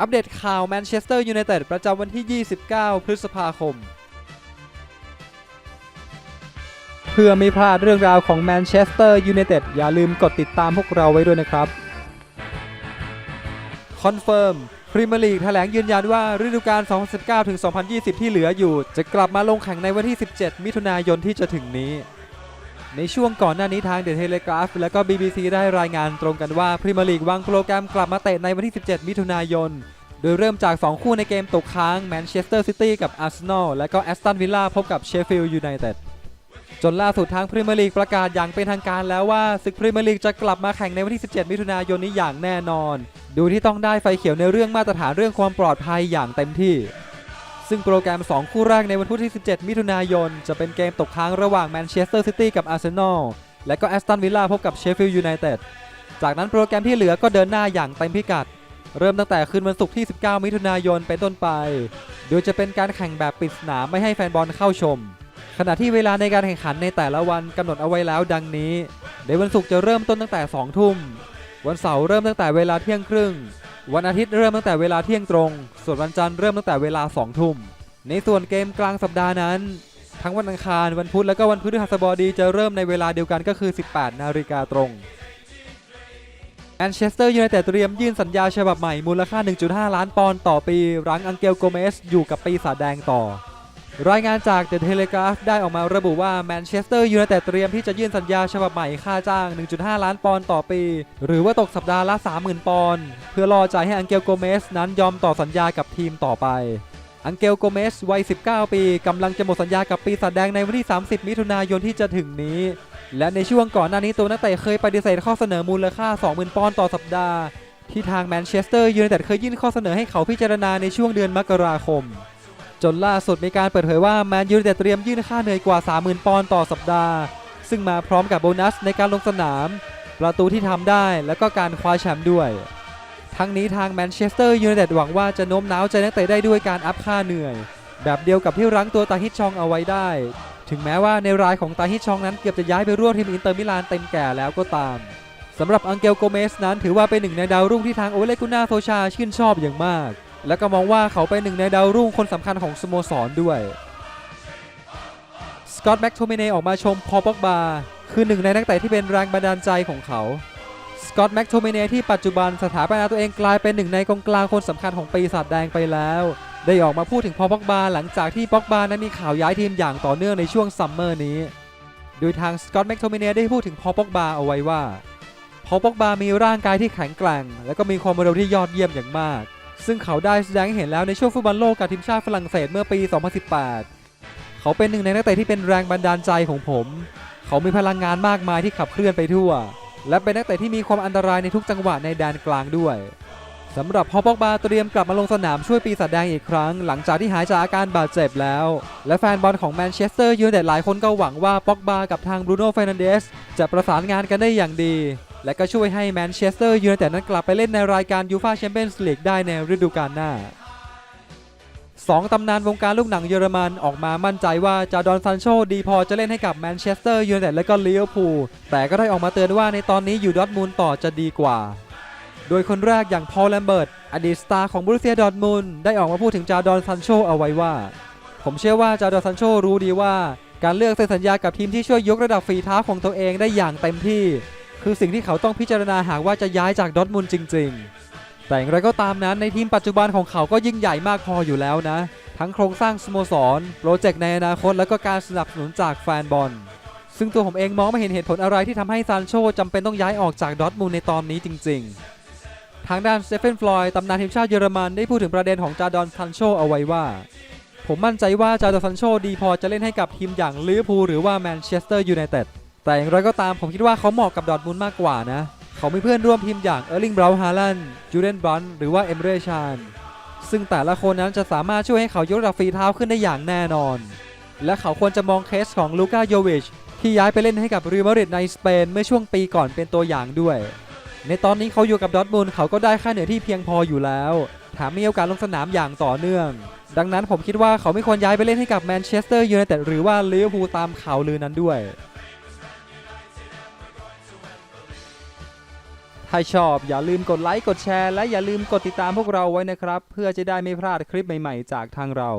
อัปเดตข่าวแมนเชสเตอร์ยูไนเต็ดประจำวันที่ 29 พฤษภาคม เพื่อไม่พลาดเรื่องราวของแมนเชสเตอร์ยูไนเต็ดอย่าลืมกดติดตามพวกเราไว้ด้วยนะครับ คอนเฟิร์มพรีเมียร์ลีกแถลงยืนยันว่าฤดูกาล 2019-2020 ที่เหลืออยู่ จะกลับมาลงแข่งในวันที่ 17 มิถุนายนที่จะถึงนี้ ในช่วงก่อนหน้านี้ทางเดอะเทเลกราฟและก็ BBC ได้รายงานตรงกันว่าพรีเมียร์ลีกวางโปรแกรมกลับมาเตะในวันที่ 17 มิถุนายน โดยเริ่มจาก 2 คู่ในเกมตกค้างแมนเชสเตอร์ซิตี้กับอาร์เซนอลและก็แอสตันวิลล่าพบกับเชฟฟิลด์ยูไนเต็ดจนล่าสุดทางพรีเมียร์ลีกประกาศอย่างเป็นทางการแล้วว่าศึกพรีเมียร์ลีกจะกลับมาแข่งในวันที่ 17 มิถุนายนนี้อย่างแน่นอน ดูที่ต้องได้ไฟเขียวในเรื่องมาตรฐานเรื่องความปลอดภัยอย่างเต็มที่ ซึ่งโปรแกรม 2 คู่แรกในวันพุธที่ 17 มิถุนายน จะเป็นเกมตกค้างระหว่างแมนเชสเตอร์ซิตี้กับอาร์เซนอลและก็แอสตันวิลล่าพบกับเชฟฟิลด์ยูไนเต็ดจากนั้นโปรแกรมที่เหลือก็เดินหน้าอย่างเต็มพิกัด เริ่มตั้งแต่คืนวันศุกร์ที่ 19 มิถุนายนเป็นต้นไป โดยจะเป็นการแข่งแบบปิดสนามไม่ให้แฟนบอลเข้าชม ขณะที่เวลาในการแข่งขันในแต่ละวันกำหนดเอาไว้แล้วดังนี้ในวันศุกร์จะเริ่มต้นตั้งแต่ 2 ทุ่ม วันเสาร์เริ่มตั้งแต่เวลาเที่ยงครึ่ง วันอาทิตย์เริ่มตั้งแต่เวลาเที่ยงตรง ส่วนวันจันทร์เริ่มตั้งแต่เวลา2ทุ่ม ในส่วนเกมกลางสัปดาห์นั้น ทั้งวันอังคาร วันพุธ และก็วันพฤหัสบดีจะเริ่มในเวลาเดียวกันก็คือ 18 นาฬิกาตรงแมนเชสเตอร์ยูไนเต็ดเตรียมยื่นสัญญาฉบับใหม่มูลค่า 1.5 ล้านปอนด์ต่อปี รังอังเกลโกเมสอยู่กับปีศาจแดงต่อ รายงานจากเดอะเทเลกราฟได้ออกมาระบุว่าแมนเชสเตอร์ยูไนเต็ดเตรียมที่จะยื่นสัญญาฉบับใหม่ค่าจ้าง 1.5 ล้านปอนด์ต่อปี หรือว่าตกสัปดาห์ละ 30,000 ปอนด์เพื่อรอใจให้อังเกลโกเมสนั้นยอมต่อสัญญากับทีมต่อไป อังเกลโกเมสวัย 19 ปีกำลังจะหมดสัญญากับปีศาจแดงในวันที่ 30 มิถุนายนที่จะถึงนี้ และในช่วงก่อนหน้านี้ตัวนักเตะเคยปฏิเสธข้อเสนอมูลค่า 20,000 ปอนด์ต่อสัปดาห์ที่ทางแมนเชสเตอร์ยูไนเต็ดเคยยื่นข้อเสนอให้เขาพิจารณาในช่วงเดือนมกราคม จนล่าสุดมีการเปิดเผยว่าแมนยูไนเต็ดเตรียมยื่นค่าเหนื่อยกว่า 30,000 ปอนด์ต่อสัปดาห์ ซึ่งมาพร้อมกับโบนัสในการลงสนาม ประตูที่ทำได้และก็การคว้าแชมป์ด้วย ทั้งนี้ทางแมนเชสเตอร์ยูไนเต็ดหวังว่าจะโน้มน้าวใจนักเตะได้ด้วยการอัพค่าเหนื่อย แบบเดียวกับที่รั้งตัวตาฮิตชองเอาไว้ได้ ถึงแม้ว่าในรายของตาฮิตชองนั้นเกือบจะย้ายไปร่วมทีมอินเตอร์มิลานเต็มแก่แล้วก็ตามสำหรับอังเกลโกเมสนั้นถือว่าเป็นหนึ่งในดาวรุ่งที่ทางโอเลกุน่าโซชาชื่นชอบอย่างมาก และก็มองว่าเขาเป็นหนึ่งในดาวรุ่งคนสำคัญของสโมสรด้วย สกอตต์แม็กโทมิเนออกมาชมพอป็อกบาคือหนึ่งในนักเตะที่เป็นแรงบันดาลใจของเขา สกอตต์แม็กโทมิเนที่ปัจจุบันสถาปนาตัวเองกลายเป็นหนึ่งในกองกลางคนสำคัญของปีศาจแดงไปแล้ว ได้ออกมาพูดถึงพอป็อกบาหลังจากที่ป็อกบานั้นมีข่าวย้ายทีมอย่างต่อเนื่องในช่วงซัมเมอร์นี้ โดยทางสกอตต์แม็กโทมิเนได้พูดถึงพอป็อกบาเอาไว้ว่าพอป็อกบามีร่างกายที่แข็งแกร่ง และก็มีความเร็วที่ยอดเยี่ยมอย่างมาก ซึ่งเขาได้แสดงให้เห็นแล้วในช่วงฟุตบอลโลกกับทีมชาติฝรั่งเศสเมื่อปี 2018 เขาเป็นหนึ่งในนักเตะที่เป็นแรงบันดาลใจของผม เขามีพลังงานมากมายที่ขับเคลื่อนไปทั่ว และเป็นนักเตะที่มีความอันตรายในทุกจังหวะในแดนกลางด้วยสำหรับพอป็อกบาเตรียมกลับมาลงสนามช่วยปีศาจแดงอีกครั้ง หลังจากที่หายจากอาการบาดเจ็บแล้ว และแฟนบอลของแมนเชสเตอร์ยูไนเต็ดหลายคนก็หวังว่าปอกบากับทางบรูโน่เฟรนันเดสจะประสานงานกันได้อย่างดี และก็ช่วยให้แมนเชสเตอร์ยูไนเต็ดนั้นกลับไปเล่นในรายการยูฟาแชมเปี้ยนส์ลีกได้ในฤดูกาลหน้าสองตำนานวงการลูกหนังเยอรมันออกมามั่นใจว่าจาดอนซันโชดีพอจะเล่นให้กับแมนเชสเตอร์ยูไนเต็ดและก็ลิเวอร์พูลแต่ก็ได้ออกมาเตือนว่าในตอนนี้อยู่ดอร์ทมุนต่อจะดีกว่า โดยคนแรกอย่างพอลแลมเบิร์ตอดีตสตาร์ของบรูเซียดอร์ทมุนได้ออกมาพูดถึงจาดอนซันโชเอาไว้ว่า ผมเชื่อว่าจาดอนซันโชรู้ดีว่าการเลือกเซ็นสัญญากับทีมที่ช่วยยกระดับฝีเท้าของตัวเองได้อย่างเต็มที่ คือสิ่งที่เขาต้องพิจารณาหากว่าจะย้ายจากดอทมุนจริง ๆ แต่อย่างไรก็ตามนั้นในทีมปัจจุบันของเขาก็ยิ่งใหญ่มากพออยู่แล้วนะ ทั้งโครงสร้างสโมสร โปรเจกต์ในอนาคตและก็การสนับสนุนจากแฟนบอล ซึ่งตัวผมเองมองไม่เห็นเหตุผลอะไรที่ทำให้ซานโชจำเป็นต้องย้ายออกจากดอทมุนในตอนนี้จริง ๆ ทางด้านสเตเฟนฟลอยด์ตำนานทีมชาติเยอรมันได้พูดถึงประเด็นของจาดอนซันโชเอาไว้ว่าผมมั่นใจว่าจาดอนซันโชดีพอจะเล่นให้กับทีมอย่างลิเวอร์พูลหรือว่าแมนเชสเตอร์ยูไนเต็ด แต่อย่างไรก็ตามผมคิดว่าเขาเหมาะกับดอร์ทมุนมากกว่านะ เขามีเพื่อนร่วมทีมอย่างเออร์ลิงบราวน์ฮาลันจูเดนบรันหรือว่าเอมเรชานซึ่งแต่ละคนนั้นจะสามารถช่วยให้เขายกระดับฝีเท้าขึ้นได้อย่างแน่นอน และเขาควรจะมองเคสของลูกาโยวิชที่ย้ายไปเล่นให้กับรีมาริดในสเปนเมื่อช่วงปีก่อนเป็นตัวอย่างด้วย ในตอนนี้เขาอยู่กับดอร์ทมุนเขาก็ได้ค่าเหนื่อยที่เพียงพออยู่แล้วแถมมีโอกาสลงสนามอย่างต่อเนื่อง ดังนั้นผมคิดว่าเขาไม่ควรย้ายไปเล่นให้กับแมนเชสเตอร์ยูไนเต็ดหรือว่าลิเวอร์พูลตามข่าวลือนั้นด้วย ถ้าชอบอย่าลืมกดไลค์กดแชร์และอย่าลืมกดติดตามพวกเราไว้นะครับ เพื่อจะได้ไม่พลาดคลิปใหม่ๆ จากทางเรา